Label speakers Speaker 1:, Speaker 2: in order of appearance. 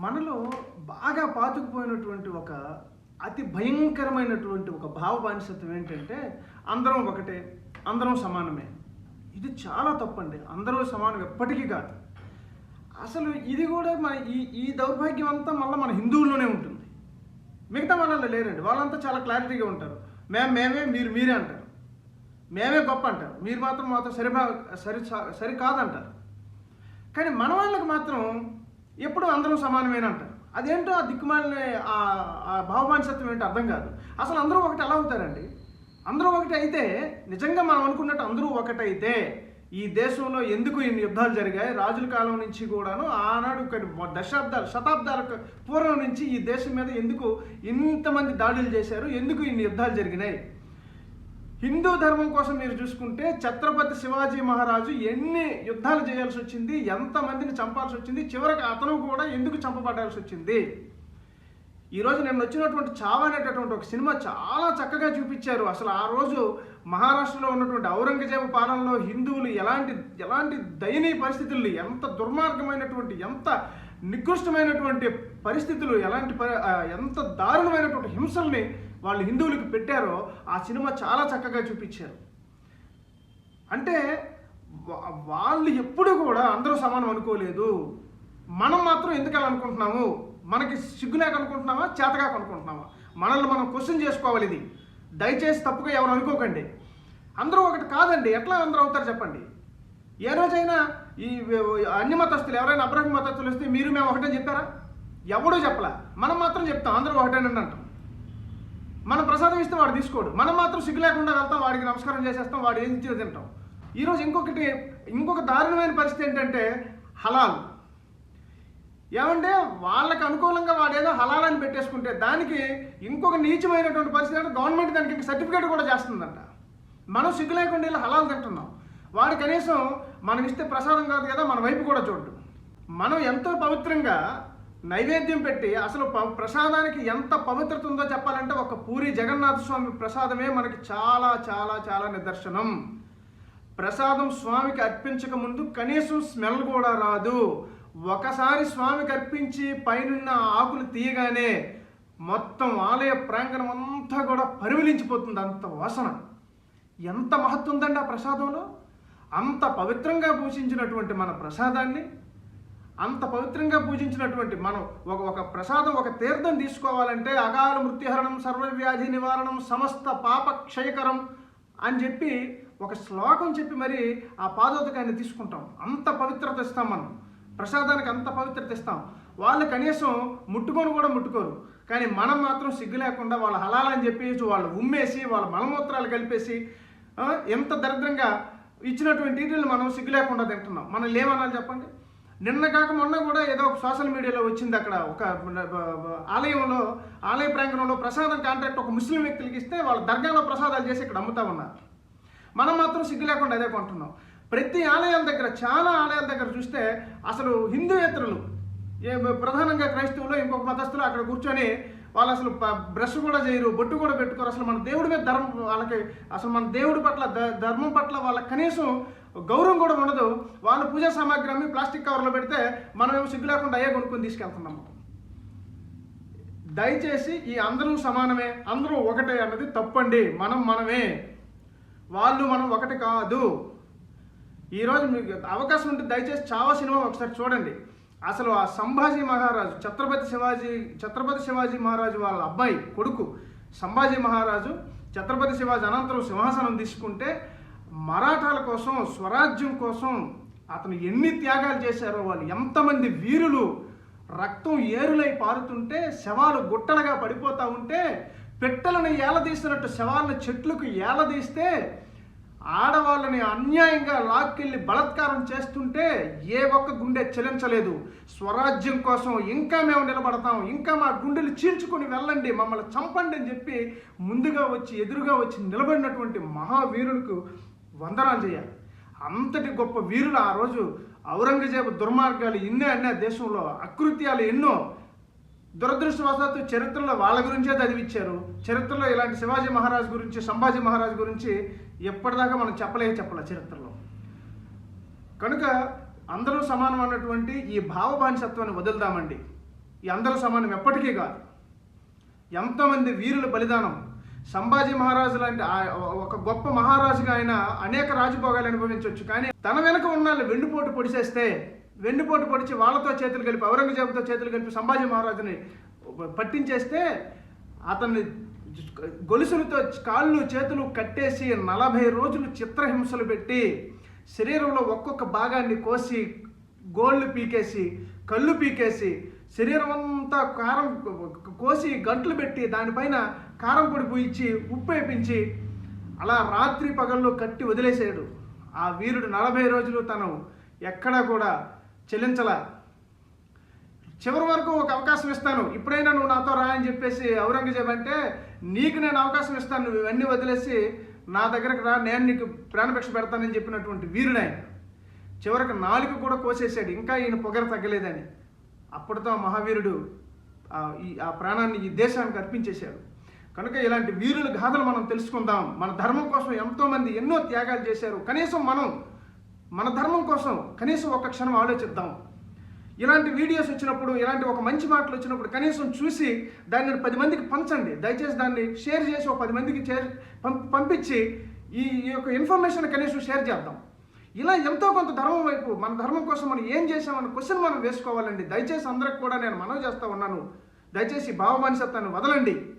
Speaker 1: మనలో బాగా పాతుకుపోయినటువంటి ఒక అతి భయంకరమైనటువంటి ఒక భావ బానిసత్వం ఏంటంటే అందరం ఒకటే అందరం సమానమే. ఇది చాలా తప్పండి. అందరూ సమానం ఎప్పటికీ కాదు. అసలు ఇది కూడా మన ఈ ఈ దౌర్భాగ్యం అంతా మళ్ళీ మన హిందువుల్లోనే ఉంటుంది. మిగతా వాళ్ళలో లేరండి. వాళ్ళంతా చాలా క్లారిటీగా ఉంటారు. మేము మేమే మీరు మీరే అంటారు. మేమే గొప్ప అంటారు. మీరు మాత్రం మాత్రం సరిభా సరి సరికాదంటారు. కానీ మన వాళ్ళకి మాత్రం ఎప్పుడు అందరం సమానమైన అంటారు అదేంటో ఆ దిక్కుమాలిన ఆ ఆ భావమానసత్వం ఏంటో అర్థం కాదు. అసలు అందరూ ఒకటి ఎలా అవుతారండి? అందరూ ఒకటి అయితే నిజంగా మనం అనుకున్నట్టు అందరూ ఒకటైతే ఈ దేశంలో ఎందుకు ఇన్ని యుద్ధాలు జరిగాయి? రాజుల కాలం నుంచి కూడాను ఆనాడు దశాబ్దాలు శతాబ్దాల పూర్వం నుంచి ఈ దేశం మీద ఎందుకు ఇంతమంది దాడులు చేశారు? ఎందుకు ఇన్ని యుద్ధాలు జరిగినాయి? హిందూ ధర్మం కోసం మీరు చూసుకుంటే ఛత్రపతి శివాజీ మహారాజు ఎన్ని యుద్ధాలు చేయాల్సి వచ్చింది ఎంతమందిని చంపాల్సి వచ్చింది చివరికి అతను కూడా ఎందుకు చంపబడాల్సి వచ్చింది? ఈరోజు నేను వచ్చినటువంటి చావ అనేటటువంటి ఒక సినిమా చాలా చక్కగా చూపించారు. అసలు ఆ రోజు మహారాష్ట్రలో ఉన్నటువంటి ఔరంగజేబు పాలనలో హిందువులు ఎలాంటి ఎలాంటి దయనీయ పరిస్థితుల్ని ఎంత దుర్మార్గమైనటువంటి ఎంత నికృష్టమైనటువంటి పరిస్థితులు ఎలాంటి ఎంత దారుణమైనటువంటి హింసల్ని వాళ్ళు హిందువులకు పెట్టారో ఆ సినిమా చాలా చక్కగా చూపించారు. అంటే వాళ్ళు ఎప్పుడు కూడా అందరూ సమానం అనుకోలేదు. మనం మాత్రం ఎందుకు అలా అనుకుంటున్నాము? మనకి సిగ్గులేక అనుకుంటున్నామా చేతగాక అనుకుంటున్నామా మనల్ని మనం క్వశ్చన్ చేసుకోవాలి ఇది. దయచేసి తప్పుగా ఎవరు అనుకోకండి. అందరూ ఒకటి కాదండి. ఎట్లా అందరూ అవుతారు చెప్పండి? ఏ రోజైనా ఈ అన్ని మతస్థులు ఎవరైనా అబ్రహం మతస్థులు వస్తే మీరు మేము ఒకటే చెప్పారా? ఎవడూ చెప్పలే. మనం మాత్రం చెప్తాం అందరూ ఒకటేనండి అంటాం. మనం ప్రసాదం ఇస్తే వాడు తీసుకోడు. మనం మాత్రం సిగ్గు లేకుండా వెళ్తాం వాడికి నమస్కారం చేసేస్తాం వాడు ఏం ఇచ్చేది తింటాం. ఈరోజు ఇంకొకటి ఇంకొక దారుణమైన పరిస్థితి ఏంటంటే హలాల్. ఏమంటే వాళ్ళకి అనుకూలంగా వాడు ఏదో హలాల్ అని పెట్టేసుకుంటే దానికి ఇంకొక నీచమైనటువంటి పరిస్థితి అంటే గవర్నమెంట్ దానికి సర్టిఫికేట్ కూడా చేస్తుందంట. మనం సిగ్గు లేకుండా వెళ్ళి హలాల్ తింటున్నాం. వాడు కనీసం మనం ఇస్తే ప్రసాదం కాదు కదా మన వైపు కూడా చూడ్డు. మనం ఎంతో పవిత్రంగా నైవేద్యం పెట్టి అసలు ప- ప్రసాదానికి ఎంత పవిత్రత ఉందో చెప్పాలంటే ఒక పూరి జగన్నాథ స్వామి ప్రసాదమే మనకి చాలా చాలా చాలా నిదర్శనం. ప్రసాదం స్వామికి అర్పించక ముందు కనీసం స్మెల్ కూడా రాదు. ఒకసారి స్వామికి అర్పించి పైనున్న ఆకులు తీయగానే మొత్తం ఆలయ ప్రాంగణం అంతా కూడా పరిమళించిపోతుంది అంత వాసన. ఎంత మహత్వం ఉందండి ఆ ప్రసాదంలో? అంత పవిత్రంగా పూజించినటువంటి మన ప్రసాదాన్ని అంత పవిత్రంగా పూజించినటువంటి మనం ఒక ఒక ప్రసాదం ఒక తీర్థం తీసుకోవాలంటే అకాల మృత్యుహరణం సర్వవ్యాధి నివారణం సమస్త పాప క్షయకరం అని చెప్పి ఒక శ్లోకం చెప్పి మరి ఆ పాదోదకాన్ని తీసుకుంటాం. అంత పవిత్రత ఇస్తాం మనం. ప్రసాదానికి అంత పవిత్రత ఇస్తాం. వాళ్ళు కనీసం ముట్టుకొని కూడా ముట్టుకోరు. కానీ మనం మాత్రం సిగ్గు లేకుండా వాళ్ళ హలాలని చెప్పేసి వాళ్ళు ఉమ్మేసి వాళ్ళ మలమూత్రాలు కలిపేసి ఎంత దరిద్రంగా ఇచ్చినటువంటి డీటెయిల్ మనం సిగ్గు లేకుండా తింటున్నాం. మనం లేమనాలి చెప్పండి? నిన్న కాక మొన్న కూడా ఏదో ఒక సోషల్ మీడియాలో వచ్చింది అక్కడ. ఒక ఆలయంలో ఆలయ ప్రాంగణంలో ప్రసాదం కాంట్రాక్ట్ ఒక ముస్లిం వ్యక్తులకి ఇస్తే వాళ్ళ దర్గాలో ప్రసాదాలు చేసి ఇక్కడ అమ్ముతా ఉన్నారు. మనం మాత్రం సిగ్గు లేకుండా అదే కొంటున్నాం. ప్రతి ఆలయాల దగ్గర చాలా ఆలయాల దగ్గర చూస్తే అసలు హిందూయేతరులు ఏ ప్రధానంగా క్రైస్తవులు ఇంకొక మతస్థులు అక్కడ కూర్చొని వాళ్ళు అసలు బ్రష్ కూడా చేయరు బొట్టు కూడా పెట్టుకోరు. అసలు మన దేవుడి మీద ధర్మం వాళ్ళకి అసలు మన దేవుడి పట్ల ధర్మం పట్ల వాళ్ళకి కనీసం గౌరవం కూడా ఉండదు. వాళ్ళు పూజా సామాగ్రి అమ్మి ప్లాస్టిక్ కవర్లో పెడితే మనం ఏమో సిగ్గు లేకుండా అయ్యే కొనుక్కొని తీసుకెళ్తున్నాము దయచేసి ఈ అందరూ సమానమే అందరూ ఒకటే అన్నది తప్పండి. మనం మనమే. వాళ్ళు మనం ఒకటి కాదు. ఈరోజు మీకు అవకాశం ఉంటే దయచేసి చావా సినిమా ఒకసారి చూడండి. అసలు ఆ సంభాజీ మహారాజు ఛత్రపతి శివాజీ ఛత్రపతి శివాజీ మహారాజు వాళ్ళ అబ్బాయి కొడుకు సంభాజీ మహారాజు ఛత్రపతి శివాజీ అనంతరం సింహాసనం తీసుకుంటే మరాఠాల కోసం స్వరాజ్యం కోసం అతను ఎన్ని త్యాగాలు చేశారో వాళ్ళు ఎంతమంది వీరులు రక్తం ఏరులై పారుతుంటే శవాలు గుట్టలుగా పడిపోతూ ఉంటే పెట్టెలను ఏలదీసినట్టు శవాలను చెట్లకు ఏలదీస్తే ఆడవాళ్ళని అన్యాయంగా లాక్కెళ్ళి బలత్కారం చేస్తుంటే ఏ ఒక్క గుండె చెలించలేదు. స్వరాజ్యం కోసం ఇంకా మేము నిలబడతాం. ఇంకా మా గుండెలు చీల్చుకొని వెళ్ళండి. మమ్మల్ని చంపండి అని చెప్పి ముందుగా వచ్చి ఎదురుగా వచ్చి నిలబడినటువంటి మహావీరులకు వందనాలు చేయాలి అంతటి గొప్ప వీరులు ఆ రోజు ఔరంగజేబు దుర్మార్గాలు ఇన్నే అన్న దేశంలో అకృత్యాలు ఎన్నో దురదృష్టవశాత్తు చరిత్రలో వాళ్ళ గురించే చదివిచ్చారు. చరిత్రలో ఇలాంటి శివాజీ మహారాజ్ గురించి సంభాజీ మహారాజ్ గురించి ఎప్పటిదాకా మనం చెప్పలే చెప్పలే చరిత్రలో. కనుక అందరూ సమానం అన్నటువంటి ఈ భావబానిసత్వాన్ని వదులుదామండి. ఈ అందరూ సమానం ఎప్పటికీ కాదు. ఎంతమంది వీరుల బలిదానం. సంభాజీ మహారాజు లాంటి ఆ- ఒక గొప్ప మహారాజుగా ఆయన అనేక రాజభోగాలు అనుభవించవచ్చు కానీ తన వెనక ఉన్న వాళ్ళు వెన్నుపోటు పొడిచేస్తే వెన్నుపోటు పొడిచి వాళ్ళతో చేతులు కలిపి ఔరంగజేబుతో చేతులు కలిపి సంభాజీ మహారాజుని పట్టించేస్తే అతన్ని గొలుసులతో కాళ్ళు చేతులు కట్టేసి నలభై రోజులు చిత్రహింసలు పెట్టి శరీరంలో ఒక్కొక్క భాగాన్ని కోసి గోళ్ళు పీకేసి కళ్ళు పీకేసి శరీరం అంతా కారం కోసి గంటలు పెట్టి దానిపైన కారం పొడి పూయించి ఉప్పు వేపించి అలా రాత్రి పగళ్ళు కట్టి వదిలేసాడు ఆ వీరుడు నలభై రోజులు తను ఎక్కడా కూడా చెల్లించలా. చివరి వరకు ఒక అవకాశం ఇస్తాను. ఇప్పుడైనా నువ్వు నాతో రా అని చెప్పేసి ఔరంగజేబ్ అంటే నీకు నేను అవకాశం ఇస్తాను. నువ్వు ఇవన్నీ వదిలేసి నా దగ్గరకు రా. నేను నీకు ప్రాణభిక్ష పెడతానని చెప్పినటువంటి వీరుడు. ఆయన చివరికి నాలుగు కూడా కోసేసాడు ఇంకా ఈయన పొగర తగ్గలేదని. అప్పటితో మహావీరుడు ఈ ఆ ప్రాణాన్ని ఈ దేశానికి అర్పించేశాడు. కనుక ఇలాంటి వీరుల గాథలు మనం తెలుసుకుందాం. మన ధర్మం కోసం ఎంతోమంది ఎన్నో త్యాగాలు చేశారు. కనీసం మనం మన ధర్మం కోసం కనీసం ఒక క్షణం ఆలోచిద్దాం. ఇలాంటి వీడియోస్ వచ్చినప్పుడు ఇలాంటి ఒక మంచి మాటలు వచ్చినప్పుడు కనీసం చూసి దాన్ని పది మందికి పంచండి. దయచేసి దాన్ని షేర్ చేసి ఒక పది మందికి చే పంపించి ఈ యొక్క ఇన్ఫర్మేషన్ కనీసం షేర్ చేద్దాం. ఇలా ఎంతో కొంత ధర్మం వైపు మన ధర్మం కోసం మనం ఏం చేసామన్న క్వశ్చన్ మనం వేసుకోవాలండి. దయచేసి అందరికి కూడా నేను మనవి చేస్తూ ఉన్నాను. దయచేసి భావమానిసత్వాన్ని వదలండి.